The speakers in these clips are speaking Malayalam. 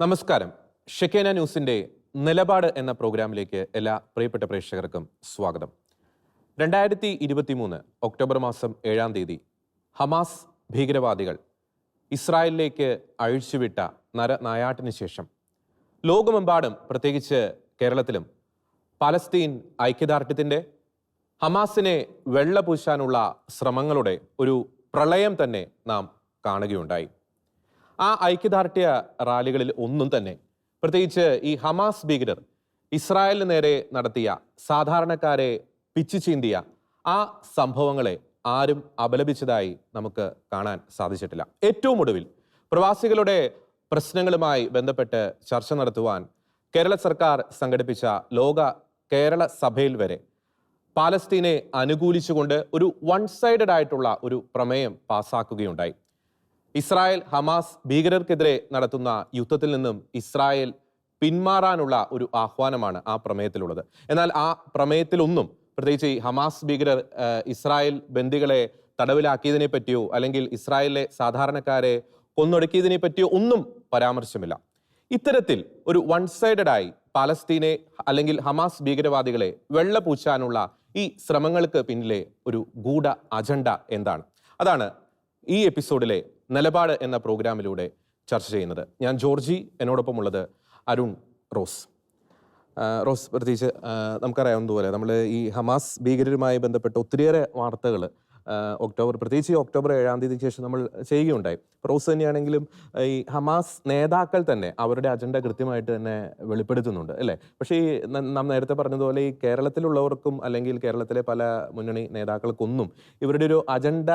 നമസ്കാരം. ഷെക്കേന ന്യൂസിന്റെ നിലപാട് എന്ന പ്രോഗ്രാമിലേക്ക് എല്ലാ പ്രിയപ്പെട്ട പ്രേക്ഷകർക്കും സ്വാഗതം. രണ്ടായിരത്തി ഇരുപത്തി മൂന്ന് ഒക്ടോബർ മാസം ഏഴാം തീയതി ഹമാസ് ഭീകരവാദികൾ ഇസ്രായേലിലേക്ക് അഴിച്ചുവിട്ട നര നായാട്ടിന് ശേഷം ലോകമെമ്പാടും പ്രത്യേകിച്ച് കേരളത്തിലും പലസ്തീൻ ഐക്യദാർഢ്യത്തിന്റെ ഹമാസിനെ വെള്ളപൂശാനുള്ള ശ്രമങ്ങളുടെ ഒരു പ്രളയം തന്നെ നാം കാണുകയുണ്ടായി. ആ ഐക്യദാർഢ്യ റാലികളിൽ ഒന്നും തന്നെ. പ്രത്യേകിച്ച് ഈ ഹമാസ് ഭീകരർ ഇസ്രായേലിന് നേരെ നടത്തിയ സാധാരണക്കാരെ പിച്ചു ചീന്തിയ ആ സംഭവങ്ങളെ ആരും അപലപിച്ചതായി നമുക്ക് കാണാൻ സാധിച്ചിട്ടില്ല. ഏറ്റവും ഒടുവിൽ പ്രവാസികളുടെ പ്രശ്നങ്ങളുമായി ബന്ധപ്പെട്ട് ചർച്ച നടത്തുവാൻ കേരള സർക്കാർ സംഘടിപ്പിച്ച ലോക കേരള സഭയിൽ വരെ പാലസ്തീനെ അനുകൂലിച്ചുകൊണ്ട് ഒരു വൺ സൈഡഡ് ആയിട്ടുള്ള ഒരു പ്രമേയം പാസാക്കുകയുണ്ടായി. ഇസ്രായേൽ ഹമാസ് ഭീകരർക്കെതിരെ നടത്തുന്ന യുദ്ധത്തിൽ നിന്നും ഇസ്രായേൽ പിന്മാറാനുള്ള ഒരു ആഹ്വാനമാണ് ആ പ്രമേയത്തിലുള്ളത്. എന്നാൽ ആ പ്രമേയത്തിലൊന്നും പ്രത്യേകിച്ച് ഈ ഹമാസ് ഭീകരർ ഇസ്രായേൽ ബന്ദികളെ തടവിലാക്കിയതിനെ പറ്റിയോ അല്ലെങ്കിൽ ഇസ്രായേലിലെ സാധാരണക്കാരെ കൊന്നൊടുക്കിയതിനെ പറ്റിയോ ഒന്നും പരാമർശമില്ല. ഇത്തരത്തിൽ ഒരു വൺ സൈഡഡ് ആയി പാലസ്തീനെ അല്ലെങ്കിൽ ഹമാസ് ഭീകരവാദികളെ വെള്ളപൂച്ചാനുള്ള ഈ ശ്രമങ്ങൾക്ക് പിന്നിലെ ഒരു ഗൂഢ അജണ്ട എന്താണ്? അതാണ് ഈ എപ്പിസോഡിലെ നിലപാട് എന്ന പ്രോഗ്രാമിലൂടെ ചർച്ച ചെയ്യുന്നത്. ഞാൻ ജോർജി എന്നോടൊപ്പം ഉള്ളത് അരുൺ റോസ്. റോസ് പ്രത്യേകിച്ച് നമുക്കറിയാവുന്നതുപോലെ നമ്മൾ ഈ ഹമാസ് ഭീകരരുമായി ബന്ധപ്പെട്ട ഒത്തിരിയേറെ വാർത്തകൾ ഒക്ടോബർ പ്രത്യേകിച്ച് ഒക്ടോബർ ഏഴാം തീയതിക്ക് ശേഷം നമ്മൾ ചെയ്യുകയുണ്ടായി. റോസ് തന്നെയാണെങ്കിലും ഈ ഹമാസ് നേതാക്കൾ തന്നെ അവരുടെ അജണ്ട കൃത്യമായിട്ട് തന്നെ വെളിപ്പെടുത്തുന്നുണ്ട് അല്ലേ? പക്ഷേ ഈ നാം നേരത്തെ പറഞ്ഞതുപോലെ ഈ കേരളത്തിലുള്ളവർക്കും അല്ലെങ്കിൽ കേരളത്തിലെ പല മുന്നണി നേതാക്കൾക്കൊന്നും ഇവരുടെ ഒരു അജണ്ട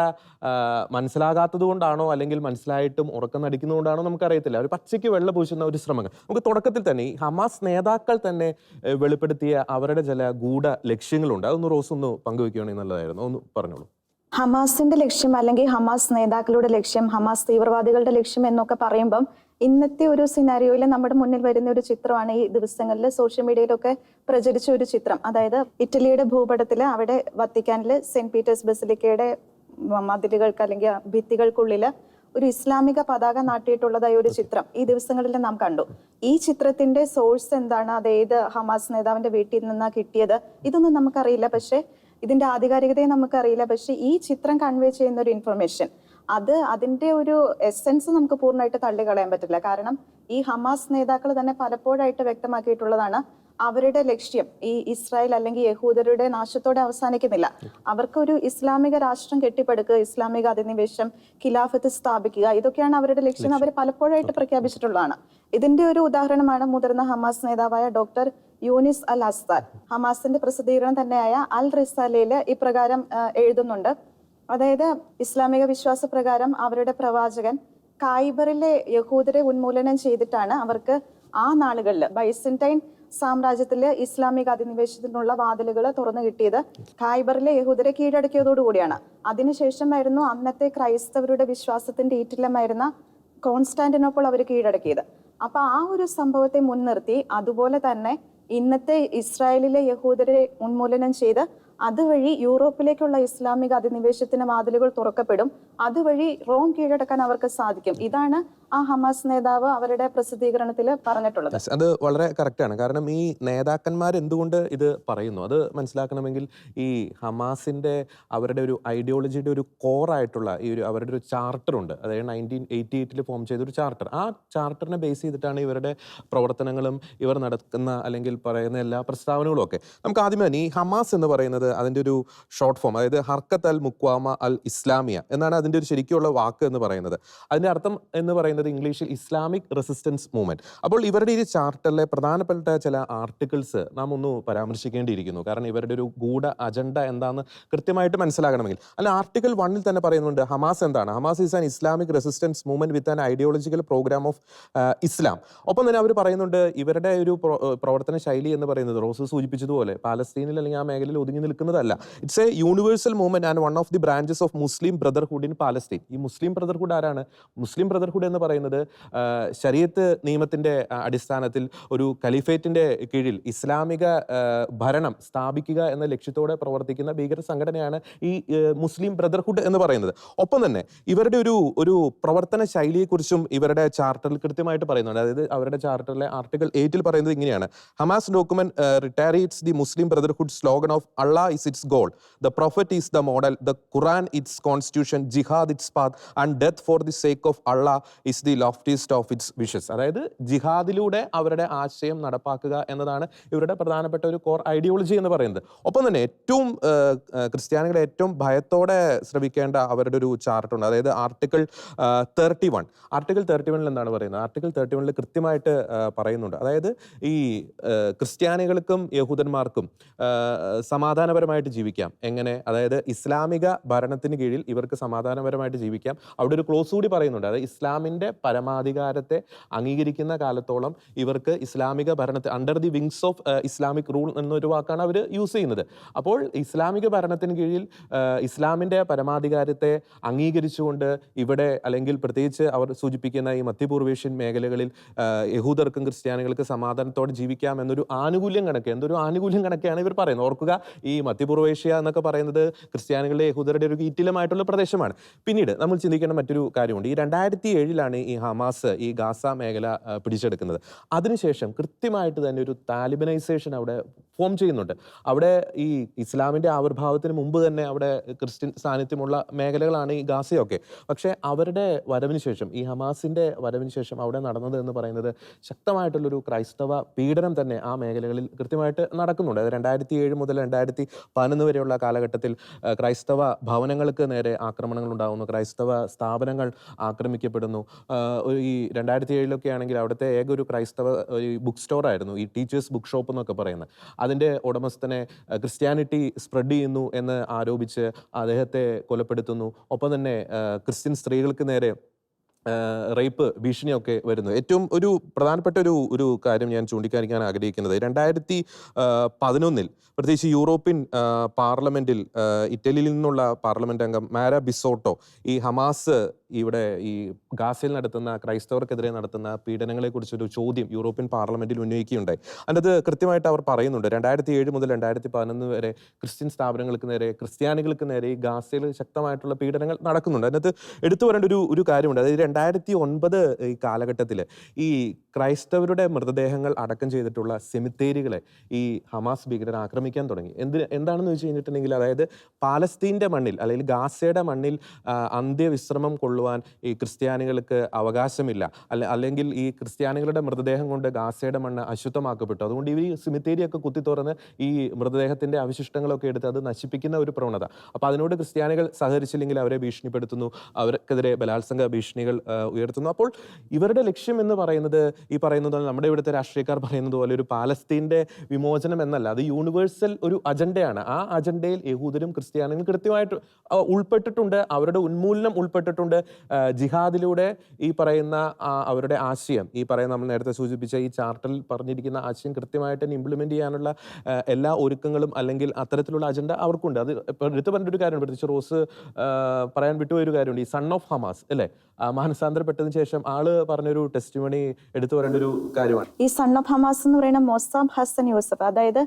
മനസ്സിലാകാത്തത് കൊണ്ടാണോ അല്ലെങ്കിൽ മനസ്സിലായിട്ടും ഉറക്കം നടിക്കുന്നതുകൊണ്ടാണോ നമുക്കറിയത്തില്ല. ഒരു പച്ചയ്ക്ക് വെള്ള പൂശുന്ന ഒരു ശ്രമങ്ങൾ. നമുക്ക് തുടക്കത്തിൽ തന്നെ ഈ ഹമാസ് നേതാക്കൾ തന്നെ വെളിപ്പെടുത്തിയ അവരുടെ ചില ഗൂഢ ലക്ഷ്യങ്ങളുണ്ട്. അതൊന്ന് റോസ് ഒന്ന് പങ്കുവെക്കുകയാണെങ്കിൽ നല്ലതായിരുന്നു. ഒന്ന് പറഞ്ഞോളൂ. ഹമാസിന്റെ ലക്ഷ്യം അല്ലെങ്കിൽ ഹമാസ് നേതാക്കളുടെ ലക്ഷ്യം ഹമാസ് തീവ്രവാദികളുടെ ലക്ഷ്യം എന്നൊക്കെ പറയുമ്പം ഇന്നത്തെ ഒരു സിനാരിയോയിൽ നമ്മുടെ മുന്നിൽ വരുന്ന ഒരു ചിത്രമാണ് ഈ ദിവസങ്ങളിൽ സോഷ്യൽ മീഡിയയിലൊക്കെ പ്രചരിച്ച ഒരു ചിത്രം. അതായത് ഇറ്റലിയുടെ ഭൂപടത്തിൽ അവിടെ വത്തിക്കാനിൽ സെന്റ് പീറ്റേഴ്സ് ബസിലിക്കയുടെ മതിലുകൾക്ക് അല്ലെങ്കിൽ ഭിത്തികൾക്കുള്ളിൽ ഒരു ഇസ്ലാമിക പതാക നാട്ടിയിട്ടുള്ളതായ ഒരു ചിത്രം ഈ ദിവസങ്ങളിൽ നാം കണ്ടു. ഈ ചിത്രത്തിന്റെ സോഴ്സ് എന്താണ്? അത് ഏത് ഹമാസ് നേതാവിന്റെ വീട്ടിൽ നിന്നാണ് കിട്ടിയത്? ഇതൊന്നും നമുക്കറിയില്ല. പക്ഷേ ഇതിന്റെ ആധികാരികതയെ നമുക്കറിയില്ല. പക്ഷെ ഈ ചിത്രം കൺവേ ചെയ്യുന്ന ഒരു ഇൻഫർമേഷൻ അത് അതിന്റെ ഒരു എസെൻസ് നമുക്ക് പൂർണമായിട്ട് തള്ളിക്കളയാൻ പറ്റില്ല. കാരണം ഈ ഹമാസ് നേതാക്കൾ തന്നെ പലപ്പോഴായിട്ട് വ്യക്തമാക്കിയിട്ടുള്ളതാണ് അവരുടെ ലക്ഷ്യം. ഈ ഇസ്രായേൽ അല്ലെങ്കിൽ യഹൂദരുടെ നാശത്തോടെ അവസാനിക്കുന്നില്ല. അവർക്കൊരു ഇസ്ലാമിക രാഷ്ട്രം കെട്ടിപ്പടുക്കുക ഇസ്ലാമിക അധിനിവേശം ഖിലാഫത്ത് സ്ഥാപിക്കുക ഇതൊക്കെയാണ് അവരുടെ ലക്ഷ്യം. അവർ പലപ്പോഴായിട്ട് പ്രഖ്യാപിച്ചിട്ടുള്ളതാണ്. ഇതിന്റെ ഒരു ഉദാഹരണമാണ് മുതിർന്ന ഹമാസ് നേതാവായ ഡോക്ടർ യൂനിസ് അൽ അസ്താൽ ഹമാസിന്റെ പ്രസിദ്ധീകരണം തന്നെയായ അൽ റിസാലയിൽ ഇപ്രകാരം എഴുതുന്നുണ്ട്. അതായത് ഇസ്ലാമിക വിശ്വാസ പ്രകാരം അവരുടെ പ്രവാചകൻ കായ്ബറിലെ യഹൂദരെ ഉന്മൂലനം ചെയ്തിട്ടാണ് അവർക്ക് ആ നാളുകളിൽ ബൈസന്റൈൻ സാമ്രാജ്യത്തിലെ ഇസ്ലാമിക അധിനിവേശത്തിനുള്ള വാതിലുകൾ തുറന്നു കിട്ടിയത്. ഖായ്ബറിലെ യഹൂദരെ കീഴടക്കിയതോടുകൂടിയാണ് അതിനുശേഷമായിരുന്നു അന്നത്തെ ക്രൈസ്തവരുടെ വിശ്വാസത്തിന്റെ ഈറ്റില്ലമായിരുന്ന കോൺസ്റ്റാന്റിനോപ്പോൾ അവർ കീഴടക്കിയത്. അപ്പൊ ആ ഒരു സംഭവത്തെ മുൻനിർത്തി അതുപോലെ തന്നെ ഇന്നത്തെ ഇസ്രായേലിലെ യഹൂദരെ ഉന്മൂലനം ചെയ്ത് അതുവഴി യൂറോപ്പിലേക്കുള്ള ഇസ്ലാമിക അധിനിവേശത്തിന് വാതിലുകൾ തുറക്കപ്പെടും. അതുവഴി റോം കീഴടക്കാൻ അവർക്ക് സാധിക്കും. ഇതാണ് ആ ഹമാസ് നേതാവ് അവരുടെ പ്രസിദ്ധീകരണത്തിൽ പറഞ്ഞിട്ടുള്ളത്. അത് വളരെ കറക്റ്റാണ് കാരണം ഈ നേതാക്കന്മാർ എന്തുകൊണ്ട് ഇത് പറയുന്നു? അത് മനസ്സിലാക്കണമെങ്കിൽ ഈ ഹമാസിന്റെ അവരുടെ ഒരു ഐഡിയോളജിയുടെ ഒരു കോർ ആയിട്ടുള്ള ഈ ഒരു അവരുടെ ഒരു ചാർട്ടർ ഉണ്ട്. അതായത് നയന്റീൻ എയ്റ്റി എയ്റ്റിൽ ഫോം ചെയ്ത ഒരു ചാർട്ടർ ആ ചാർട്ടറിനെ ബേസ് ചെയ്തിട്ടാണ് ഇവരുടെ പ്രവർത്തനങ്ങളും ഇവർ നടക്കുന്ന അല്ലെങ്കിൽ പറയുന്ന എല്ലാ പ്രസ്താവനകളും ഒക്കെ. നമുക്ക് തന്നെ ഈ ഹമാസ് എന്ന് പറയുന്നത് അതിന്റെ ഒരു ഷോർട്ട് ഫോം അതായത് ഹർക്കത്ത് അൽ മുക്വാമ അൽ ഇസ്ലാമിയ എന്നാണ് അതിന്റെ ഒരു ശരിക്കുള്ള വാക്ക് എന്ന് പറയുന്നത്. അതിന്റെ അർത്ഥം എന്ന് പറയുന്നത് ഇംഗ്ലീഷിൽ ഇസ്ലാമിക് റെസിസ്റ്റൻസ് മൂവ്മെന്റ്. അപ്പോൾ ഇവരുടെ ഈ ചാർട്ടറിലെ പ്രധാനപ്പെട്ട ചില ആർട്ടിക്കിൾസ് നാം ഒന്ന് പരാമർശിക്കേണ്ടിയിരിക്കുന്നു. കാരണം ഇവരുടെ ഒരു ഗൂഢ അജണ്ട എന്താണെന്ന് കൃത്യമായിട്ട് മനസ്സിലാകണമെങ്കിൽ. അല്ല ആർട്ടിക്കിൾ വണ്ണിൽ തന്നെ പറയുന്നുണ്ട് ഹമാസ് എന്താണ്? Hamas is an Islamic resistance movement with an ideological programme of Islam. ഒപ്പം തന്നെ അവർ പറയുന്നുണ്ട് ഇവരുടെ ഒരു പ്രവർത്തന ശൈലി എന്ന് പറയുന്നത് റോസ് സൂചിപ്പിച്ചതുപോലെ പാലസ്തീനിൽ അല്ലെങ്കിൽ ആ മേഖലയിൽ ഒതുങ്ങി നിൽക്കുന്നതല്ല. It's a universal movement and one of the branches of Muslim Brotherhood in Palestine ഈ മുസ്ലിം ബ്രദർഹുഡ് ആരാണ്? മുസ്ലിം ബ്രദർഹുഡ് എന്ന് പറയുന്നത് ശരീരത്ത് നിയമത്തിന്റെ അടിസ്ഥാനത്തിൽ ഒരു കലിഫേറ്റിന്റെ കീഴിൽ ഇസ്ലാമിക ഭരണം സ്ഥാപിക്കുക എന്ന ലക്ഷ്യത്തോടെ പ്രവർത്തിക്കുന്ന ഭീകര സംഘടനയാണ് ഈ മുസ്ലിം ബ്രദർഹുഡ് എന്ന് പറയുന്നത്. ഒപ്പം തന്നെ ഇവരുടെ ഒരു ഒരു പ്രവർത്തന ശൈലിയെക്കുറിച്ചും ഇവരുടെ ചാർട്ടറിൽ കൃത്യമായിട്ട് പറയുന്നുണ്ട്. അതായത് അവരുടെ ചാർട്ടറിലെ ആർട്ടിക്കിൾ എയ്റ്റിൽ പറയുന്നത് ഇങ്ങനെയാണ്. Hamas document reiterates the Muslim Brotherhood slogan of Allah is its goal. The prophet is the model. The Quran its constitution. Jihad its path. And death for the sake of Allah is the loftiest of its wishes അതായത് ജിഹാദിലൂടെ അവരുടെ ആശയം നടപ്പാക്കുക എന്നതാണ് ഇവരുടെ പ്രധാനപ്പെട്ട ഒരു കോർ ഐഡിയോളജി എന്ന് പറയുന്നത്. ഒപ്പം തന്നെ ഏറ്റവും ക്രിസ്ത്യാനികളെ ഏറ്റവും ഭയത്തോടെ ശ്രമിക്കേണ്ട അവരുടെ ഒരു ചാർട്ടുണ്ട് അതായത് article thirty one article thirty വണ്ണിൽ എന്താണ് പറയുന്നത്? ആർട്ടിക്കിൾ തേർട്ടി വണ്ണിൽ കൃത്യമായിട്ട് പറയുന്നുണ്ട്. അതായത് ഈ ക്രിസ്ത്യാനികൾക്കും യഹൂദന്മാർക്കും സമാധാനപരമായിട്ട് ജീവിക്കാം. എങ്ങനെ? അതായത് ഇസ്ലാമിക ഭരണത്തിന് കീഴിൽ ഇവർക്ക് സമാധാനപരമായിട്ട് ജീവിക്കാം. അവിടെ ഒരു ക്ലോസ് കൂടി പറയുന്നുണ്ട്. അതായത് ഇസ്ലാമിന്റെ പരമാധികാരത്തെ അംഗീകരിക്കുന്ന കാലത്തോളം ഇവർക്ക് ഇസ്ലാമിക ഭരണത്തെ under the wings of Islamic rule എന്നൊരു വാക്കാണ് അവർ യൂസ് ചെയ്യുന്നത്. അപ്പോൾ ഇസ്ലാമിക ഭരണത്തിന് കീഴിൽ ഇസ്ലാമിന്റെ പരമാധികാരത്തെ അംഗീകരിച്ചുകൊണ്ട് ഇവിടെ അല്ലെങ്കിൽ പ്രത്യേകിച്ച് അവർ സൂചിപ്പിക്കുന്ന ഈ മധ്യപൂർവേഷ്യൻ മേഖലകളിൽ യഹൂദർക്കും ക്രിസ്ത്യാനികൾക്ക് സമാധാനത്തോടെ ജീവിക്കാം എന്നൊരു ആനുകൂല്യം കണക്ക് എന്തൊരു ആനുകൂല്യം കണക്കെയാണ് ഇവർ പറയുന്നത്. ഓർക്കുക ഈ മധ്യപൂർവേഷ്യ എന്നൊക്കെ പറയുന്നത് ക്രിസ്ത്യാനികളുടെ യഹൂദരുടെ ഒരു ഈറ്റിലമായിട്ടുള്ള പ്രദേശമാണ്. പിന്നീട് നമ്മൾ ചിന്തിക്കേണ്ട മറ്റൊരു കാര്യമുണ്ട്. ഈ രണ്ടായിരത്തി ഏഴിലാണ് ഈ ഹമാസ് ഈ ഗാസ മേഖല പിടിച്ചെടുക്കുന്നത്. അതിനുശേഷം കൃത്യമായിട്ട് തന്നെ ഒരു താലിബനൈസേഷൻ അവിടെ ഫോം ചെയ്യുന്നുണ്ട്. അവിടെ ഈ ഇസ്ലാമിന്റെ ആവിർഭാവത്തിന് മുമ്പ് തന്നെ അവിടെ ക്രിസ്ത്യൻ സാന്നിധ്യമുള്ള മേഖലകളാണ് ഈ ഗാസയൊക്കെ. പക്ഷേ അവരുടെ വരവിന് ശേഷം ഈ ഹമാസിന്റെ വരവിന് ശേഷം അവിടെ നടന്നത് എന്ന് പറയുന്നത് ശക്തമായിട്ടുള്ളൊരു ക്രൈസ്തവ പീഡനം തന്നെ ആ മേഖലകളിൽ കൃത്യമായിട്ട് നടക്കുന്നുണ്ട്. അത് രണ്ടായിരത്തി ഏഴ് മുതൽ രണ്ടായിരത്തി പതിനൊന്ന് വരെയുള്ള കാലഘട്ടത്തിൽ ക്രൈസ്തവ ഭവനങ്ങൾക്ക് നേരെ ആക്രമണങ്ങൾ ഉണ്ടാകുന്നു ക്രൈസ്തവ സ്ഥാപനങ്ങൾ ആക്രമിക്കപ്പെടുന്നു. ഈ രണ്ടായിരത്തി ഏഴിലൊക്കെ ആണെങ്കിൽ അവിടുത്തെ ഏക ഒരു ക്രൈസ്തവ ഒരു ബുക്ക് സ്റ്റോറായിരുന്നു ഈ ടീച്ചേഴ്സ് ബുക്ക് ഷോപ്പ് എന്നൊക്കെ പറയുന്നത്. അതിന്റെ ഉടമസ്ഥനെ ക്രിസ്ത്യാനിറ്റി സ്പ്രെഡ് ചെയ്യുന്നു എന്ന് ആരോപിച്ച് അദ്ദേഹത്തെ കൊലപ്പെടുത്തുന്നു. ഒപ്പം തന്നെ ക്രിസ്ത്യൻ സ്ത്രീകൾക്ക് നേരെ റേപ്പ് ഭീഷണിയൊക്കെ വരുന്നു. ഏറ്റവും ഒരു പ്രധാനപ്പെട്ട ഒരു ഒരു കാര്യം ഞാൻ ചൂണ്ടിക്കാണിക്കാൻ ആഗ്രഹിക്കുന്നത്. രണ്ടായിരത്തി പതിനൊന്നിൽ പ്രത്യേകിച്ച് യൂറോപ്യൻ പാർലമെന്റിൽ ഇറ്റലിയിൽ നിന്നുള്ള പാർലമെന്റ് അംഗം മാര ബിസോട്ടോ ഈ ഹമാസ് ഇവിടെ ഈ ഗാസയിൽ നടത്തുന്ന ക്രൈസ്തവർക്കെതിരെ നടത്തുന്ന പീഡനങ്ങളെക്കുറിച്ചൊരു ചോദ്യം യൂറോപ്യൻ പാർലമെന്റിൽ ഉന്നയിക്കുകയുണ്ടായി. അതിനകത്ത് കൃത്യമായിട്ട് അവർ പറയുന്നുണ്ട്. രണ്ടായിരത്തി ഏഴ് മുതൽ രണ്ടായിരത്തി പതിനൊന്ന് വരെ ക്രിസ്ത്യൻ സ്ഥാപനങ്ങൾക്ക് നേരെ ക്രിസ്ത്യാനികൾക്ക് നേരെ ഈ ഗാസയിൽ ശക്തമായിട്ടുള്ള പീഡനങ്ങൾ നടക്കുന്നുണ്ട്. അതിനകത്ത് എടുത്തു പറയേണ്ട ഒരു ഒരു കാര്യമുണ്ട്. അതായത് രണ്ടായിരത്തി ഒൻപത് ഈ കാലഘട്ടത്തിൽ ഈ ക്രൈസ്തവരുടെ മൃതദേഹങ്ങൾ അടക്കം ചെയ്തിട്ടുള്ള സെമിത്തേരികളെ ഈ ഹമാസ് ഭീകരർ ആക്രമിക്കാൻ തുടങ്ങി. എന്ത് എന്താണെന്ന് വെച്ച് കഴിഞ്ഞിട്ടുണ്ടെങ്കിൽ അതായത് പാലസ്തീന്റെ മണ്ണിൽ അല്ലെങ്കിൽ ഗാസയുടെ മണ്ണിൽ അന്ത്യവിശ്രമം കൊള്ളുവാൻ ഈ ക്രിസ്ത്യാനികൾക്ക് അവകാശമില്ല. അല്ല അല്ലെങ്കിൽ ഈ ക്രിസ്ത്യാനികളുടെ മൃതദേഹം കൊണ്ട് ഗാസയുടെ മണ്ണ് അശുദ്ധമാക്കപ്പെട്ടു. അതുകൊണ്ട് ഈ സിമിത്തേരിയൊക്കെ കുത്തി തുറന്ന് ഈ മൃതദേഹത്തിന്റെ അവശിഷ്ടങ്ങളൊക്കെ എടുത്ത് അത് നശിപ്പിക്കുന്ന ഒരു പ്രവണത. അപ്പോൾ അതിനോട് ക്രിസ്ത്യാനികൾ സഹകരിച്ചില്ലെങ്കിൽ അവരെ ഭീഷണിപ്പെടുത്തുന്നു. അവർക്കെതിരെ ബലാത്സംഗ ഭീഷണികൾ ഉയർത്തുന്നു. അപ്പോൾ ഇവരുടെ ലക്ഷ്യം എന്ന് പറയുന്നത് ഈ പറയുന്നത് നമ്മുടെ ഇവിടുത്തെ രാഷ്ട്രീയക്കാർ പറയുന്നത് പോലെ ഒരു പാലസ്തീന്റെ വിമോചനം എന്നല്ല. അത് യൂണിവേഴ്സൽ ഒരു അജണ്ടയാണ് ആ അജണ്ടയിൽ യഹൂദരും ക്രിസ്ത്യാനികളും കൃത്യമായിട്ട് ഉൾപ്പെട്ടിട്ടുണ്ട്. അവരുടെ ഉന്മൂലനം ഉൾപ്പെട്ടിട്ടുണ്ട്. ജിഹാദിലൂടെ ഈ പറയുന്ന അവരുടെ ആശയം. ഈ പറയുന്ന നമ്മൾ നേരത്തെ സൂചിപ്പിച്ച ഈ ചാർട്ടിൽ പറഞ്ഞിരിക്കുന്ന ആശയം കൃത്യമായിട്ട് തന്നെ ഇംപ്ലിമെന്റ് ചെയ്യാനുള്ള എല്ലാ ഒരുക്കങ്ങളും അല്ലെങ്കിൽ അത്തരത്തിലുള്ള അജണ്ട അവർക്കുണ്ട്. അത് എടുത്തു പറഞ്ഞൊരു കാര്യമുണ്ട്. പ്രത്യേകിച്ച് റോസ് പറയാൻ വിട്ടുപോയൊരു കാര്യമുണ്ട്. ഈ സൺ ഓഫ് ഹമാസ് അല്ലേ? ആ, മാനസാന്തരപ്പെട്ടതിന് ശേഷം ആൾ പറഞ്ഞൊരു ടെസ്റ്റ് മണി എടുത്തു പറയേണ്ട ഒരു കാര്യമാണ്. ഈ സൺ ഓഫ് ഹമാസ് എന്ന് പറയുന്ന മൊസാബ് ഹസൻ യൂസഫ് അതായത്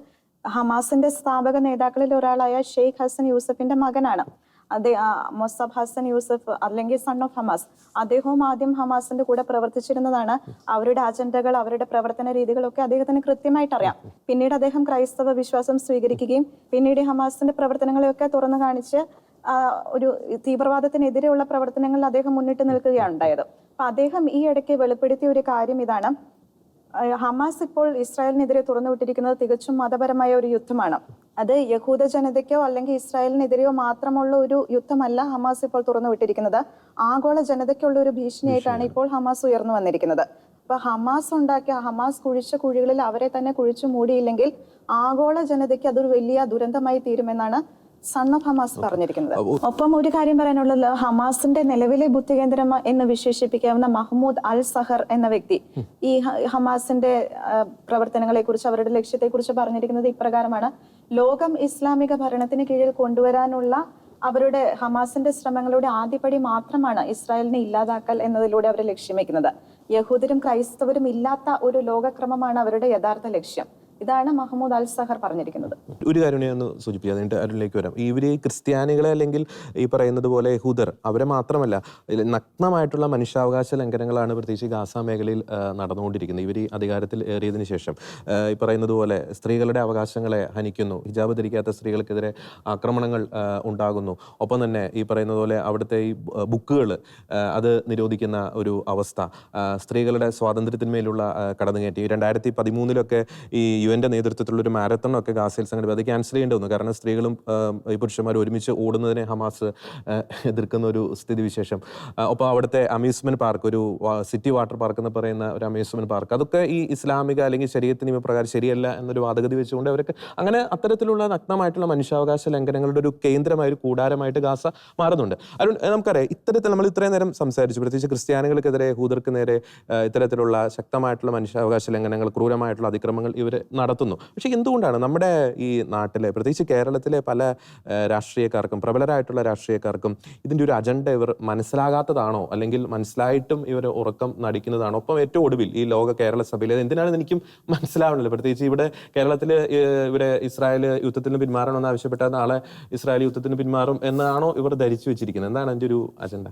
ഹമാസിന്റെ സ്ഥാപക നേതാക്കളിൽ ഒരാളായ ഷെയ്ഖ് ഹസൻ യൂസഫിന്റെ മകനാണ്. അതെ മൊസാബ് ഹസൻ യൂസഫ് അല്ലെങ്കിൽ സൺ ഓഫ് ഹമാസ് അദ്ദേഹവും ആദ്യം ഹമാസിന്റെ കൂടെ പ്രവർത്തിച്ചിരുന്നതാണ്. അവരുടെ അജണ്ടകൾ അവരുടെ പ്രവർത്തന രീതികളൊക്കെ അദ്ദേഹത്തിന് കൃത്യമായിട്ട് അറിയാം പിന്നീട് അദ്ദേഹം ക്രൈസ്തവ വിശ്വാസം സ്വീകരിക്കുകയും പിന്നീട് ഹമാസിന്റെ പ്രവർത്തനങ്ങളെയൊക്കെ തുറന്നു കാണിച്ച് ഒരു തീവ്രവാദത്തിനെതിരെയുള്ള പ്രവർത്തനങ്ങളിൽ അദ്ദേഹം മുന്നിട്ട് നിൽക്കുകയാണ് ഉണ്ടായത് അപ്പൊ അദ്ദേഹം ഈ ഇടയ്ക്ക് വെളിപ്പെടുത്തിയ ഒരു കാര്യം ഇതാണ്. ഹമാസ് ഇപ്പോൾ ഇസ്രായേലിനെതിരെ തുറന്നുവിട്ടിരിക്കുന്നത് തികച്ചും മതപരമായ ഒരു യുദ്ധമാണ്. അത് യഹൂദ ജനതയ്ക്കോ അല്ലെങ്കിൽ ഇസ്രായേലിനെതിരെയോ മാത്രമുള്ള ഒരു യുദ്ധമല്ല ഹമാസ് ഇപ്പോൾ തുറന്നുവിട്ടിരിക്കുന്നത് ആഗോള ജനതയ്ക്കുള്ള ഒരു ഭീഷണിയായിട്ടാണ് ഇപ്പോൾ ഹമാസ് ഉയർന്നു വന്നിരിക്കുന്നത്. അപ്പൊ ഹമാസ് ഉണ്ടാക്കിയ ഹമാസ് കുഴിച്ച കുഴികളിൽ അവരെ തന്നെ കുഴിച്ചു മൂടിയില്ലെങ്കിൽ ആഗോള ജനതയ്ക്ക് അതൊരു വലിയ ദുരന്തമായി തീരുമെന്നാണ് സൺ ഓഫ് ഹമാസ് പറഞ്ഞിരിക്കുന്നത് ഒപ്പം ഒരു കാര്യം പറയാനുള്ളത് ഹമാസിന്റെ നിലവിലെ ബുദ്ധികേന്ദ്രം എന്ന് വിശേഷിപ്പിക്കാവുന്ന മഹ്മൂദ് അൽ സഹർ എന്ന വ്യക്തി ഈ ഹമാസിന്റെ പ്രവർത്തനങ്ങളെ കുറിച്ച് അവരുടെ ലക്ഷ്യത്തെ കുറിച്ച് പറഞ്ഞിരിക്കുന്നത് ഇപ്രകാരമാണ്. ലോകം ഇസ്ലാമിക ഭരണത്തിന് കീഴിൽ കൊണ്ടുവരാനുള്ള അവരുടെ ഹമാസിന്റെ ശ്രമങ്ങളുടെ ആദ്യപടി മാത്രമാണ് ഇസ്രായേലിനെ ഇല്ലാതാക്കൽ എന്നതിലൂടെ അവർ ലക്ഷ്യം വെക്കുന്നത്. യഹൂദരും ക്രൈസ്തവരും ഇല്ലാത്ത ഒരു ലോകക്രമമാണ് അവരുടെ യഥാർത്ഥ ലക്ഷ്യം. ഇതാണ് മഹമ്മൂദ് അൽ സഹർ പറഞ്ഞിരിക്കുന്നത്. ഒരു കാര്യം ഞാൻ സൂചിപ്പിക്കാം. എന്നിട്ട് അരുണിലേക്ക് വരാം. ഇവർ ക്രിസ്ത്യാനികളെ അല്ലെങ്കിൽ ഈ പറയുന്നത് പോലെ ഹുദർ അവരെ മാത്രമല്ല നഗ്നമായിട്ടുള്ള മനുഷ്യാവകാശ ലംഘനങ്ങളാണ് പ്രത്യേകിച്ച് ഗാസ മേഖലയിൽ നടന്നുകൊണ്ടിരിക്കുന്നത്. ഇവർ അധികാരത്തിൽ ഏറിയതിനു ശേഷം ഈ പറയുന്നത് പോലെ സ്ത്രീകളുടെ അവകാശങ്ങളെ ഹനിക്കുന്നു. ഹിജാബ് ധരിക്കാത്ത സ്ത്രീകൾക്കെതിരെ ആക്രമണങ്ങൾ ഉണ്ടാകുന്നു. ഒപ്പം തന്നെ ഈ പറയുന്നത് പോലെ അവിടുത്തെ ഈ ബുക്കുകൾ അത് നിരോധിക്കുന്ന ഒരു അവസ്ഥ. സ്ത്രീകളുടെ സ്വാതന്ത്ര്യത്തിന്മേലുള്ള കടന്നുകയറ്റി. രണ്ടായിരത്തി പതിമൂന്നിലൊക്കെ ഈ യു എന്റെ നേതൃത്വത്തിലുള്ള ഒരു മാരത്തൺ ഒക്കെ ഗാസയിൽ സംഘടിപ്പിച്ചു. അത് ക്യാൻസൽ ചെയ്യേണ്ടി വന്നു. കാരണം സ്ത്രീകളും ഈ പുരുഷന്മാരും ഒരുമിച്ച് ഓടുന്നതിനെ ഹമാസ് എതിർക്കുന്ന ഒരു സ്ഥിതിവിശേഷം. വിശേഷം ഒപ്പം അവിടുത്തെ അമ്യൂസ്മെന്റ് പാർക്ക് ഒരു സിറ്റി വാട്ടർ പാർക്ക് എന്ന് പറയുന്ന ഒരു അമ്യൂസ്മെന്റ് പാർക്ക് അതൊക്കെ ഈ ഇസ്ലാമിക അല്ലെങ്കിൽ ശരീരത്തിന് നിയമപ്രകാരം ശരിയല്ല എന്നൊരു വാദഗതി വെച്ചുകൊണ്ട് അവരൊക്കെ അങ്ങനെ അത്തരത്തിലുള്ള നഗ്നമായിട്ടുള്ള മനുഷ്യാവകാശ ലംഘനങ്ങളുടെ ഒരു കേന്ദ്രമായ ഒരു കൂടാരമായിട്ട് ഗാസ മാറുന്നുണ്ട്. അരുൺ നമുക്കറിയാം ഇത്തരത്തിൽ നമ്മൾ ഇത്രയും നേരം സംസാരിച്ചു. പ്രത്യേകിച്ച് ക്രിസ്ത്യാനികൾക്കെതിരെ ഹൂദർക്ക് നേരെ ഇത്തരത്തിലുള്ള ശക്തമായിട്ടുള്ള മനുഷ്യാവകാശ ലംഘനങ്ങൾ ക്രൂരമായിട്ടുള്ള അതിക്രമങ്ങൾ ഇവർ നടത്തുന്നു. പക്ഷേ എന്തുകൊണ്ടാണ് നമ്മുടെ ഈ നാട്ടിലെ പ്രത്യേകിച്ച് കേരളത്തിലെ പല രാഷ്ട്രീയക്കാർക്കും പ്രബലരായിട്ടുള്ള രാഷ്ട്രീയക്കാർക്കും ഇതിന്റെ ഒരു അജണ്ട ഇവർ മനസ്സിലാകാത്തതാണോ? അല്ലെങ്കിൽ മനസ്സിലായിട്ടും ഇവർ ഉറക്കം നടിക്കുന്നതാണോ? ഒപ്പം ഏറ്റവും ഒടുവിൽ ഈ ലോക കേരള സഭയിൽ എന്തിനാണ് എനിക്കും മനസ്സിലാവണമല്ലോ പ്രത്യേകിച്ച് ഇവിടെ കേരളത്തിൽ ഇവരെ ഇസ്രായേൽ യുദ്ധത്തിന് പിന്മാറണമെന്ന് ആവശ്യപ്പെട്ടാൽ നാളെ ഇസ്രായേൽ യുദ്ധത്തിന് പിന്മാറും എന്നാണോ ഇവർ ധരിച്ചു വെച്ചിരിക്കുന്നത്? എന്താണ് എന്റെ ഒരു അജണ്ട?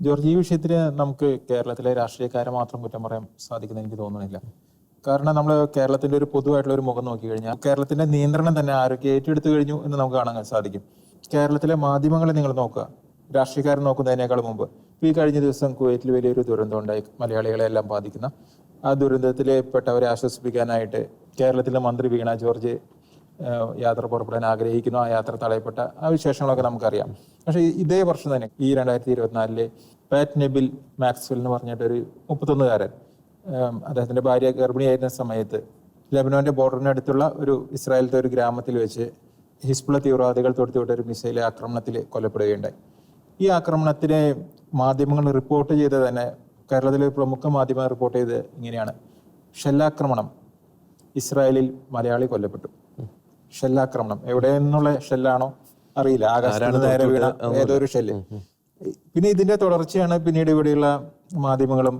ജോർജ് ഈ വിഷയത്തിന് നമുക്ക് കേരളത്തിലെ രാഷ്ട്രീയക്കാരെ മാത്രം കുറ്റം പറയാൻ സാധിക്കുന്ന എനിക്ക് തോന്നുന്നില്ല. കാരണം നമ്മൾ കേരളത്തിന്റെ ഒരു പൊതുവായിട്ടുള്ള ഒരു മുഖം നോക്കി കഴിഞ്ഞാൽ കേരളത്തിന്റെ നിയന്ത്രണം തന്നെ ആരൊക്കെ ഏറ്റെടുത്തു കഴിഞ്ഞു എന്ന് നമുക്ക് കാണാൻ സാധിക്കും. കേരളത്തിലെ മാധ്യമങ്ങളെ നിങ്ങൾ നോക്കുക. രാഷ്ട്രീയക്കാരെ നോക്കുന്നതിനേക്കാൾ മുമ്പ്. ഈ കഴിഞ്ഞ ദിവസം കുവൈറ്റിൽ വലിയൊരു ദുരന്തം ഉണ്ടായി. മലയാളികളെ എല്ലാം ബാധിക്കുന്ന. ആ ദുരന്തത്തിലെ പെട്ടവരെ ആശ്വസിപ്പിക്കാനായിട്ട് കേരളത്തിലെ മന്ത്രി വീണ ജോർജ് യാത്ര പുറപ്പെടാൻ ആഗ്രഹിക്കുന്നു. ആ യാത്ര തടയപ്പെട്ട ആ വിശേഷങ്ങളൊക്കെ നമുക്കറിയാം. പക്ഷെ ഇതേ വർഷം തന്നെ ഈ രണ്ടായിരത്തി ഇരുപത്തിനാലിലെ പാറ്റ് നെബിൽ മാക്സ്വെൽ എന്ന് പറഞ്ഞിട്ടൊരു മുപ്പത്തൊന്നുകാരൻ ഏഹ് അദ്ദേഹത്തിന്റെ ഭാര്യ ഗർഭിണിയായിരുന്ന സമയത്ത് ലെബനോന്റെ ബോർഡറിനടുത്തുള്ള ഒരു ഇസ്രായേലത്തെ ഒരു ഗ്രാമത്തിൽ വെച്ച് ഹിസ്ബുള തീവ്രവാദികൾ തൊടുത്തുവിട്ട ഒരു മിസൈൽ ആക്രമണത്തിൽ കൊല്ലപ്പെടുകയുണ്ടായി. ഈ ആക്രമണത്തിനെ മാധ്യമങ്ങൾ റിപ്പോർട്ട് ചെയ്ത് തന്നെ കേരളത്തിലെ പ്രമുഖ മാധ്യമം റിപ്പോർട്ട് ചെയ്ത് ഇങ്ങനെയാണ്. ഷെല്ലാക്രമണം ഇസ്രായേലിൽ മലയാളി കൊല്ലപ്പെട്ടു. ഷെല്ലാക്രമണം എവിടെ നിന്നുള്ള ഷെല്ലാണോ അറിയില്ല. ആകാശത്തിന് നേരെ വീണ ഏതോ ഒരു ഷെല്ല്. പിന്നെ ഇതിന്റെ തുടർച്ചയാണ് പിന്നീട് ഇവിടെയുള്ള മാധ്യമങ്ങളും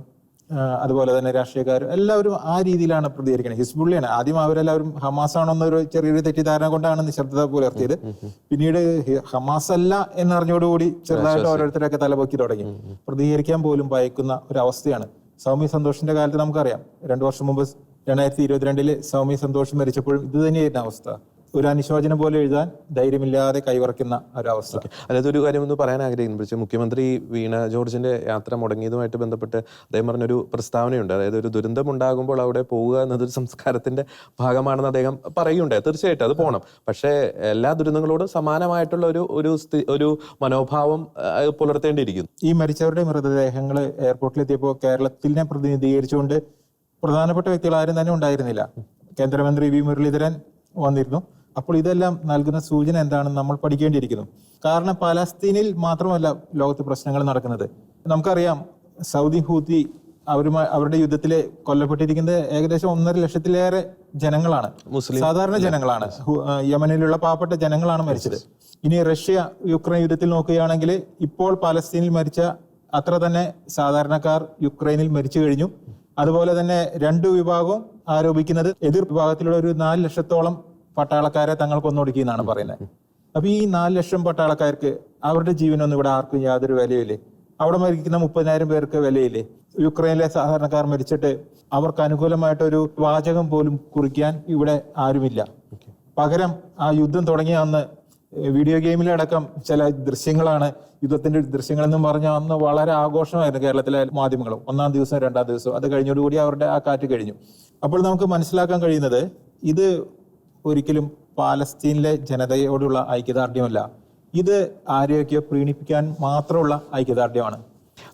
അതുപോലെ തന്നെ രാഷ്ട്രീയക്കാരും എല്ലാവരും ആ രീതിയിലാണ് പ്രതികരിക്കുന്നത് ഹിസ്ബുള്ളിയാണ്. ആദ്യം അവരെല്ലാവരും ഹമാസ് ആണെന്നൊരു ചെറിയൊരു തെറ്റിദ്ധാരണ കൊണ്ടാണ് നിശബ്ദത പുലർത്തിയത്. പിന്നീട് ഹമാസ് അല്ല എന്നറിഞ്ഞോടുകൂടി ചെറുതായിട്ട് ഓരോരുത്തരൊക്കെ തലപൊക്കി തുടങ്ങി. പ്രതികരിക്കാൻ പോലും ഭയക്കുന്ന ഒരു അവസ്ഥയാണ്. സൗമ്യ സന്തോഷിന്റെ കാലത്ത് നമുക്കറിയാം. രണ്ടു വർഷം മുമ്പ് രണ്ടായിരത്തി ഇരുപത്തിരണ്ടിൽ സൗമ്യ സന്തോഷ് മരിച്ചപ്പോഴും ഇത് തന്നെയായിരുന്നു അവസ്ഥ. ഒരു അനുശോചനം പോലെ എഴുതാൻ ധൈര്യമില്ലാതെ കൈവറക്കുന്ന ഒരവസ്ഥ. അതായത് ഒരു കാര്യം ഒന്ന് പറയാൻ ആഗ്രഹിക്കുന്നു. പക്ഷേ മുഖ്യമന്ത്രി വീണ ജോർജിന്റെ യാത്ര മുടങ്ങിയതുമായിട്ട് ബന്ധപ്പെട്ട് അദ്ദേഹം പറഞ്ഞൊരു പ്രസ്താവനയുണ്ട്. അതായത് ഒരു ദുരന്തം ഉണ്ടാകുമ്പോൾ അവിടെ പോവുക എന്നതൊരു സംസ്കാരത്തിന്റെ ഭാഗമാണെന്ന് അദ്ദേഹം പറയുന്നുണ്ട്. തീർച്ചയായിട്ടും അത് പോകണം പക്ഷേ എല്ലാ ദുരന്തങ്ങളോടും സമാനമായിട്ടുള്ള ഒരു ഒരു ഒരു മനോഭാവം പുലർത്തേണ്ടിയിരിക്കുന്നു. ഈ മരിച്ചവരുടെ മൃതദേഹങ്ങൾ എയർപോർട്ടിലെത്തിയപ്പോൾ കേരളത്തിനെ പ്രതിനിധീകരിച്ചുകൊണ്ട് പ്രധാനപ്പെട്ട വ്യക്തികൾ ആരും തന്നെ ഉണ്ടായിരുന്നില്ല. കേന്ദ്രമന്ത്രി വി മുരളീധരൻ വന്നിരുന്നു. അപ്പോൾ ഇതെല്ലാം നൽകുന്ന സൂചന എന്താണെന്ന് നമ്മൾ പഠിക്കേണ്ടിയിരിക്കുന്നു. കാരണം പലസ്തീനിൽ മാത്രമല്ല ലോകത്ത് പ്രശ്നങ്ങൾ നടക്കുന്നത്. നമുക്കറിയാം സൗദി ഹൂത്തി അവരുമായി അവരുടെ യുദ്ധത്തിൽ കൊല്ലപ്പെട്ടിരിക്കുന്നത് ഏകദേശം ഒന്നര ലക്ഷത്തിലേറെ ജനങ്ങളാണ്. മുസ്ലിം. സാധാരണ ജനങ്ങളാണ്. യമനിലുള്ള പാവപ്പെട്ട ജനങ്ങളാണ് മരിച്ചത്. ഇനി റഷ്യ യുക്രൈൻ യുദ്ധത്തിൽ നോക്കുകയാണെങ്കിൽ ഇപ്പോൾ പലസ്തീനിൽ മരിച്ച അത്ര തന്നെ സാധാരണക്കാർ യുക്രൈനിൽ മരിച്ചു കഴിഞ്ഞു. അതുപോലെ തന്നെ രണ്ടു വിഭാഗവും ആരോപിക്കുന്നത് എതിർ വിഭാഗത്തിലുള്ള ഒരു നാല് ലക്ഷത്തോളം പട്ടാളക്കാരെ തങ്ങൾ കൊന്നൊടുക്കി എന്നാണ് പറയുന്നത്. അപ്പൊ ഈ നാല് ലക്ഷം പട്ടാളക്കാർക്ക് അവരുടെ ജീവനൊന്നും ഇവിടെ ആർക്കും യാതൊരു വിലയില്ലേ? അവിടെ മരിക്കുന്ന മുപ്പതിനായിരം പേർക്ക് വിലയില്ലേ? യുക്രൈനിലെ സാധാരണക്കാർ മരിച്ചിട്ട് അവർക്ക് അനുകൂലമായിട്ടൊരു വാചകം പോലും കുറിക്കാൻ ഇവിടെ ആരുമില്ല. പകരം ആ യുദ്ധം തുടങ്ങിയ അന്ന് വീഡിയോ ഗെയിമിലടക്കം ചില ദൃശ്യങ്ങളാണ് യുദ്ധത്തിന്റെ ദൃശ്യങ്ങളെന്നും പറഞ്ഞ അന്ന് വളരെ ആഘോഷമായിരുന്നു കേരളത്തിലെ മാധ്യമങ്ങൾ. ഒന്നാം ദിവസം രണ്ടാം ദിവസം. അത് കഴിഞ്ഞോടുകൂടി അവരുടെ ആ കാറ്റ് കഴിഞ്ഞു. അപ്പോൾ നമുക്ക് മനസ്സിലാക്കാൻ കഴിയുന്നത് ഇത് ഒരിക്കലും പാലസ്തീനിലെ ജനതയോടുള്ള ഐക്യദാർഢ്യമല്ല. ഇത് ആരെയൊക്കെയോ പ്രീണിപ്പിക്കാൻ മാത്രമുള്ള ഐക്യദാർഢ്യമാണ്.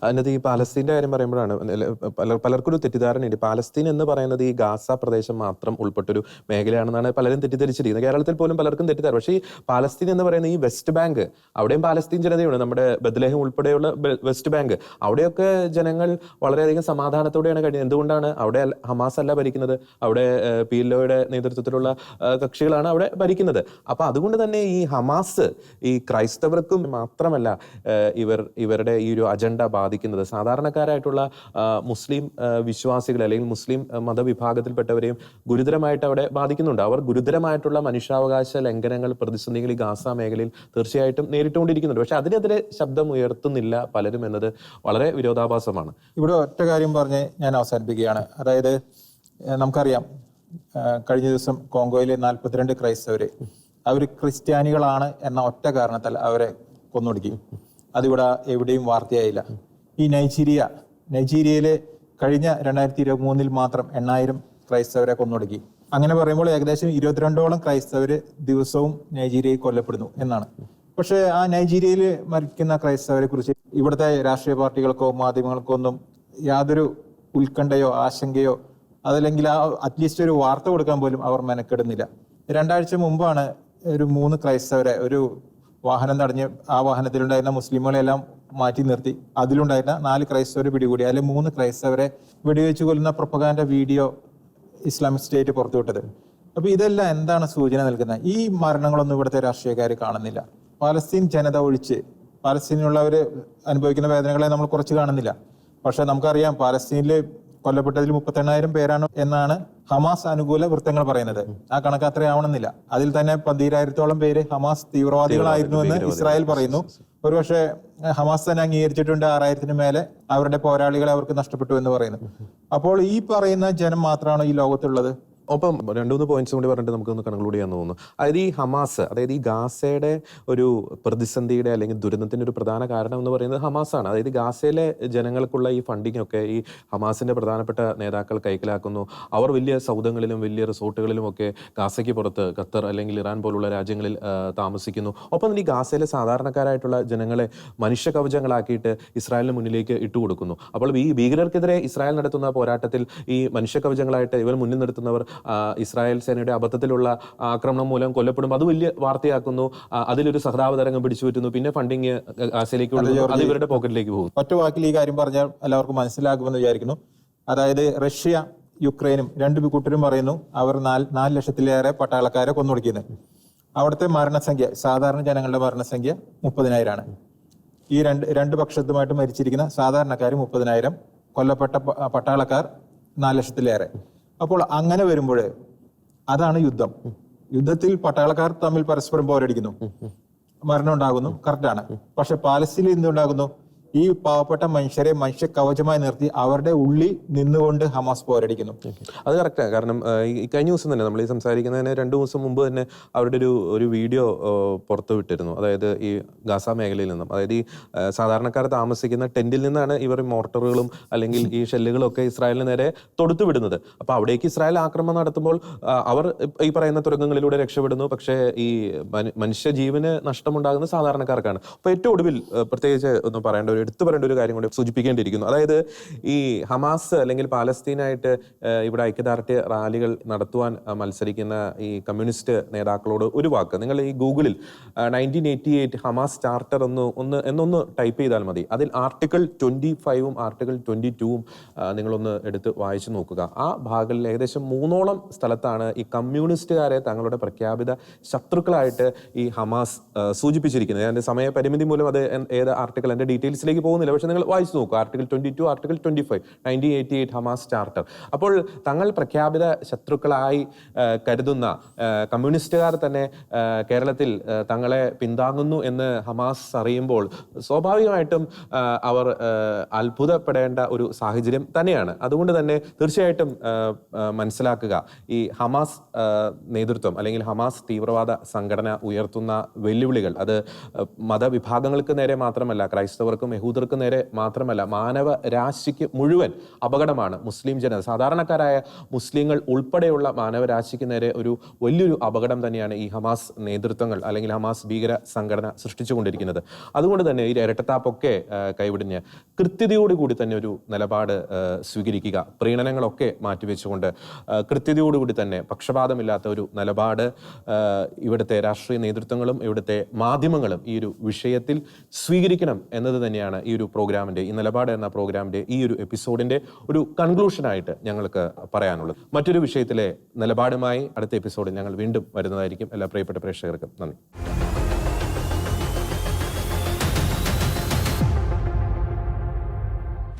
അതിനകത്ത് ഈ പാലസ്തീന്റെ കാര്യം പറയുമ്പോഴാണ് പലർക്കും ഒരു തെറ്റിദ്ധാരണയുണ്ട്. പാലസ്തീൻ എന്ന് പറയുന്നത് ഈ ഗാസ പ്രദേശം മാത്രം ഉൾപ്പെട്ടൊരു മേഖലയാണെന്നാണ് പലരും തെറ്റിദ്ധരിച്ചിരിക്കുന്നത്. കേരളത്തിൽ പോലും പലർക്കും തെറ്റിദ്ധാരണ. പക്ഷേ ഈ പാലസ്തീൻ എന്ന് പറയുന്ന ഈ വെസ്റ്റ് ബാങ്ക് അവിടെയും പാലസ്തീൻ ജനതയുണ്ട്. നമ്മുടെ ബദ്ലേഹം ഉൾപ്പെടെയുള്ള വെസ്റ്റ് ബാങ്ക്. അവിടെയൊക്കെ ജനങ്ങൾ വളരെയധികം സമാധാനത്തോടെയാണ് കഴിഞ്ഞത്. എന്തുകൊണ്ടാണ് അവിടെ ഹമാസ് അല്ല ഭരിക്കുന്നത്? അവിടെ പി എൽ ഒയുടെ നേതൃത്വത്തിലുള്ള കക്ഷികളാണ് അവിടെ ഭരിക്കുന്നത്. അപ്പൊ അതുകൊണ്ട് തന്നെ ഈ ഹമാസ് ഈ ക്രൈസ്തവർക്കും മാത്രമല്ല ഇവർ ഇവരുടെ ഈ ഒരു അജണ്ട ബാധിക്കുന്നത്. സാധാരണക്കാരായിട്ടുള്ള മുസ്ലിം വിശ്വാസികളെ അല്ലെങ്കിൽ മുസ്ലിം മതവിഭാഗത്തിൽപ്പെട്ടവരെയും ഗുരുതരമായിട്ട് അവിടെ ബാധിക്കുന്നുണ്ട്. അവർ ഗുരുതരമായിട്ടുള്ള മനുഷ്യാവകാശ ലംഘനങ്ങൾ പ്രതിസന്ധികൾ ഈ ഗാസ മേഖലയിൽ തീർച്ചയായിട്ടും നേരിട്ടുകൊണ്ടിരിക്കുന്നുണ്ട്. പക്ഷെ അതിനെതിരെ ശബ്ദം ഉയർത്തുന്നില്ല പലരും എന്നത് വളരെ വിരോധാഭാസമാണ്. ഇവിടെ ഒറ്റ കാര്യം പറഞ്ഞ് ഞാൻ അവസാനിപ്പിക്കുകയാണ്. അതായത് നമുക്കറിയാം കഴിഞ്ഞ ദിവസം കോങ്കോയിലെ നാൽപ്പത്തിരണ്ട് ക്രൈസ്തവര് അവർ ക്രിസ്ത്യാനികളാണ് എന്ന ഒറ്റ കാരണത്താൽ അവരെ കൊന്നൊടുക്കി. അതിവിടെ എവിടെയും വാർത്തയായില്ല. ഈ നൈജീരിയ നൈജീരിയയിലെ കഴിഞ്ഞ രണ്ടായിരത്തി ഇരുപത്തി മൂന്നിൽ മാത്രം എണ്ണായിരം ക്രൈസ്തവരെ കൊന്നൊടുക്കി. അങ്ങനെ പറയുമ്പോൾ ഏകദേശം ഇരുപത്തിരണ്ടോളം ക്രൈസ്തവർ ദിവസവും നൈജീരിയയിൽ കൊല്ലപ്പെടുന്നു എന്നാണ്. പക്ഷേ ആ നൈജീരിയയിൽ മരിക്കുന്ന ക്രൈസ്തവരെ കുറിച്ച് ഇവിടുത്തെ രാഷ്ട്രീയ പാർട്ടികൾക്കോ മാധ്യമങ്ങൾക്കോ ഒന്നും യാതൊരു ഉത്കണ്ഠയോ ആശങ്കയോ അതല്ലെങ്കിൽ ആ അറ്റ്ലീസ്റ്റ് ഒരു വാർത്ത കൊടുക്കാൻ പോലും അവർ മെനക്കെടുന്നില്ല. രണ്ടാഴ്ച മുമ്പാണ് ഒരു മൂന്ന് ക്രൈസ്തവരെ ഒരു വാഹനം തടഞ്ഞ് ആ വാഹനത്തിലുണ്ടായിരുന്ന മുസ്ലിമുകളെല്ലാം മാറ്റി നിർത്തി. അതിലുണ്ടായിരുന്ന നാല് ക്രൈസ്തവരെ പിടികൂടി. അല്ലെങ്കിൽ മൂന്ന് ക്രൈസ്തവരെ വെടിവെച്ച് കൊല്ലുന്ന പ്രൊപ്പകാന്റെ വീഡിയോ ഇസ്ലാമിക് സ്റ്റേറ്റ് പുറത്തുവിട്ടത്. അപ്പൊ ഇതെല്ലാം എന്താണ് സൂചന നൽകുന്നത്? ഈ മരണങ്ങളൊന്നും ഇവിടുത്തെ രാഷ്ട്രീയക്കാർ കാണുന്നില്ല. പാലസ്തീൻ ജനത ഒഴിച്ച് പാലസ്തീനിലുള്ളവർ അനുഭവിക്കുന്ന വേദനകളെ നമ്മൾ കുറച്ച് കാണുന്നില്ല. പക്ഷെ നമുക്കറിയാം പാലസ്തീനിൽ കൊല്ലപ്പെട്ടതിൽ മുപ്പത്തെണ്ണായിരം പേരാണ് എന്നാണ് ഹമാസ് അനുകൂല വൃത്തങ്ങൾ പറയുന്നത്. ആ കണക്ക് അത്രയാവണമെന്നില്ല അതിൽ തന്നെ പന്തിരായിരത്തോളം പേര് ഹമാസ് തീവ്രവാദികളായിരുന്നു എന്ന് ഇസ്രായേൽ പറയുന്നു. ഒരുപക്ഷെ ഹമാസ് തന്നെ അംഗീകരിച്ചിട്ടുണ്ട് ആറായിരത്തിന് മേലെ. അവരുടെ പോരാളികളെ അവർക്ക് നഷ്ടപ്പെട്ടു എന്ന് പറയുന്നു. അപ്പോൾ ഈ പറയുന്ന ജനം മാത്രമാണോ ഈ ലോകത്തുള്ളത്? ഒപ്പം രണ്ടു മൂന്ന് പോയിന്റ്സ് കൂടി പറഞ്ഞിട്ട് നമുക്കൊന്ന് കൺക്ലൂഡ് ചെയ്യാൻ തോന്നുന്നു. അതായത് ഈ ഹമാസ് അതായത് ഈ ഗാസയുടെ ഒരു പ്രതിസന്ധിയുടെ അല്ലെങ്കിൽ ദുരന്തത്തിന്റെ ഒരു പ്രധാന കാരണം എന്ന് പറയുന്നത് ഹമാസാണ്. അതായത് ഗാസയിലെ ജനങ്ങൾക്കുള്ള ഈ ഫണ്ടിങ് ഒക്കെ ഈ ഹമാസിന്റെ പ്രധാനപ്പെട്ട നേതാക്കൾ കൈക്കലാക്കുന്നു. അവർ വലിയ സൗദങ്ങളിലും വലിയ റിസോർട്ടുകളിലും ഒക്കെ ഗാസയ്ക്ക് പുറത്ത് ഖത്തർ അല്ലെങ്കിൽ ഇറാൻ പോലുള്ള രാജ്യങ്ങളിൽ താമസിക്കുന്നു. ഒപ്പം തന്നെ ഈ ഗാസയിലെ സാധാരണക്കാരായിട്ടുള്ള ജനങ്ങളെ മനുഷ്യ കവചങ്ങളാക്കിയിട്ട് ഇസ്രായേലിന് മുന്നിലേക്ക് ഇട്ടുകൊടുക്കുന്നു. അപ്പോൾ ഈ ഭീകരർക്കെതിരെ ഇസ്രായേൽ നടത്തുന്ന പോരാട്ടത്തിൽ ഈ മനുഷ്യ കവചങ്ങളായിട്ട് ഇവർ മുന്നിൽ നിർത്തുന്നവർ ഇസ്രായേൽ സേനയുടെ അബദ്ധത്തിലുള്ള ആക്രമണം മൂലം കൊല്ലപ്പെടും അത് വലിയ വാർത്തയാക്കുന്നു. അതിലൊരു സഹതാപ തരംഗം പിടിച്ചു പറ്റുന്നു പിന്നെ ഫണ്ടിങ് ഗാസയിലേക്ക് അത് ഇവരുടെ പോക്കറ്റിലേക്ക് പോകും. ഒറ്റ വാക്കിൽ ഈ കാര്യം പറഞ്ഞാൽ എല്ലാവർക്കും മനസ്സിലാകുമെന്ന് വിചാരിക്കുന്നു. അതായത് റഷ്യ യുക്രൈനും രണ്ടു കൂട്ടരും പറയുന്നു അവർ നാല് നാല് ലക്ഷത്തിലേറെ പട്ടാളക്കാരെ കൊന്നൊടുക്കിയത് അവിടുത്തെ മരണസംഖ്യ സാധാരണ ജനങ്ങളുടെ മരണസംഖ്യ മുപ്പതിനായിരമാണ് ഈ രണ്ട് രണ്ട് പക്ഷത്തുമായിട്ട് മരിച്ചിരിക്കുന്ന സാധാരണക്കാർ മുപ്പതിനായിരം കൊല്ലപ്പെട്ട പട്ടാളക്കാർ നാല് ലക്ഷത്തിലേറെ. അപ്പോൾ അങ്ങനെ വരുമ്പോൾ അതാണ് യുദ്ധം. യുദ്ധത്തിൽ പട്ടാളക്കാർ തമ്മിൽ പരസ്പരം പോരടിക്കുന്നു. മരണം ഉണ്ടാകുന്നു. കറക്റ്റാണ്. പക്ഷെ പാലസ്തീനിൽ എന്തുണ്ടാകുന്നു? ഈ പാവപ്പെട്ട മനുഷ്യരെ മനുഷ്യ കവചമായി നിർത്തി അവരുടെ ഉള്ളിൽ നിന്നുകൊണ്ട് ഹമാസ് പോരടിക്കുന്നു. അത് കറക്റ്റാണ് കാരണം ഈ കഴിഞ്ഞ ദിവസം തന്നെ നമ്മൾ ഈ സംസാരിക്കുന്നതിന് രണ്ട് ദിവസം മുമ്പ് തന്നെ അവരുടെ ഒരു ഒരു വീഡിയോ പുറത്തു വിട്ടിരുന്നു. അതായത് ഈ ഗാസ മേഖലയിൽ നിന്നും. അതായത് ഈ സാധാരണക്കാർ താമസിക്കുന്ന ടെന്റിൽ നിന്നാണ് ഇവർ മോർട്ടറുകളും അല്ലെങ്കിൽ ഈ ഷെല്ലുകളും ഒക്കെ ഇസ്രായേലിന് നേരെ തൊടുത്തു വിടുന്നത്. അപ്പോൾ അവിടേക്ക് ഇസ്രായേൽ ആക്രമണം നടത്തുമ്പോൾ അവർ ഈ പറയുന്ന തുരങ്കങ്ങളിലൂടെ രക്ഷപ്പെടുന്നു. പക്ഷേ ഈ മനുഷ്യ മനുഷ്യജീവന് നഷ്ടമുണ്ടാകുന്ന സാധാരണക്കാർക്കാണ്. അപ്പോൾ ഏറ്റവും ഒടുവിൽ പ്രത്യേകിച്ച് ഒന്ന് പറയേണ്ട ഒരു എടുത്തു പറയേണ്ട ഒരു കാര്യം കൂടി സൂചിപ്പിക്കേണ്ടിയിരിക്കുന്നു. അതായത് ഈ ഹമാസ് അല്ലെങ്കിൽ പാലസ്തീനായിട്ട് ഇവിടെ ഐക്യദാർഢ്യ റാലികൾ നടത്തുവാൻ മത്സരിക്കുന്ന ഈ കമ്മ്യൂണിസ്റ്റ് നേതാക്കളോട് ഒരു വാക്ക്. നിങ്ങൾ ഈ ഗൂഗിളിൽ nineteen eighty eight Hamas charter ഒന്ന് ഒന്ന് എന്നൊന്ന് ടൈപ്പ് ചെയ്താൽ മതി. അതിൽ ആർട്ടിക്കിൾ ട്വന്റി ഫൈവും ആർട്ടിക്കിൾ ട്വന്റി ടൂവും നിങ്ങളൊന്ന് എടുത്ത് വായിച്ചു നോക്കുക. ആ ഭാഗങ്ങളിൽ ഏകദേശം മൂന്നോളം സ്ഥലത്താണ് ഈ കമ്മ്യൂണിസ്റ്റുകാരെ തങ്ങളുടെ പ്രഖ്യാപിത ശത്രുക്കളായിട്ട് ഈ ഹമാസ് സൂചിപ്പിച്ചിരിക്കുന്നത്. എന്റെ സമയപരിമിതി മൂലം അത് ഏത് ആർട്ടിക്കിൾ എന്റെ ഡീറ്റെയിൽസിലേക്ക് പോകുന്നില്ല. പക്ഷേ നിങ്ങൾ വായിച്ചു നോക്കുക article twenty two article twenty five nineteen eighty eight Hamas charter അപ്പോൾ തങ്ങൾ പ്രഖ്യാപിത ശത്രുക്കളായി കരുതുന്ന കമ്മ്യൂണിസ്റ്റുകാർ തന്നെ കേരളത്തിൽ തങ്ങളെ പിന്താങ്ങുന്നു എന്ന് ഹമാസ് അറിയുമ്പോൾ സ്വാഭാവികമായിട്ടും അവർ അത്ഭുതപ്പെടേണ്ട ഒരു സാഹചര്യം തന്നെയാണ്. അതുകൊണ്ട് തന്നെ തീർച്ചയായിട്ടും മനസ്സിലാക്കുക ഈ ഹമാസ് നേതൃത്വം അല്ലെങ്കിൽ ഹമാസ് തീവ്രവാദ സംഘടന ഉയർത്തുന്ന വെല്ലുവിളികൾ. അത് മതവിഭാഗങ്ങൾക്ക് നേരെ മാത്രമല്ല ക്രൈസ്തവർക്കും യഹൂദർക്ക് നേരെ മാത്രമല്ല മാനവ രാശിക്ക് മുഴുവൻ അപകടമാണ് മുസ്ലിം ജന സാധാരണക്കാരായ മുസ്ലിങ്ങൾ ഉൾപ്പെടെയുള്ള മാനവരാശിക്ക് നേരെ ഒരു വലിയൊരു അപകടം തന്നെയാണ് ഈ ഹമാസ് നേതൃത്വങ്ങൾ അല്ലെങ്കിൽ ഹമാസ് ഭീകര സംഘടന സൃഷ്ടിച്ചുകൊണ്ടിരിക്കുന്നത്. അതുകൊണ്ട് തന്നെ ഈ ഇരട്ടത്താപ്പൊക്കെ കൈവിടിഞ്ഞ് കൃത്യതയോടുകൂടി തന്നെ ഒരു നിലപാട് സ്വീകരിക്കുക പ്രീണനങ്ങളൊക്കെ മാറ്റിവെച്ചുകൊണ്ട് കൃത്യതയോടുകൂടി തന്നെ പക്ഷപാതമില്ലാത്ത ഒരു നിലപാട് ഇവിടുത്തെ രാഷ്ട്രീയ നേതൃത്വങ്ങളും ഇവിടുത്തെ മാധ്യമങ്ങളും ഈ ഒരു വിഷയത്തിൽ സ്വീകരിക്കണം എന്നത് തന്നെയാണ് ഈ ഒരു പ്രോഗ്രാമിന്റെ ഈ നിലപാട് എന്ന പ്രോഗ്രാമിന്റെ ഈ ഒരു എപ്പിസോഡിന്റെ ഒരു കൺക്ലൂഷനായിട്ട് ഞങ്ങൾക്ക് പറയാനുള്ളത്. മറ്റൊരു വിഷയത്തിലെ നിലപാടുമായി അടുത്ത എപ്പിസോഡിൽ ഞങ്ങൾ വീണ്ടും വരുന്നതായിരിക്കും. എല്ലാ പ്രിയപ്പെട്ട പ്രേക്ഷകർക്കും നന്ദി.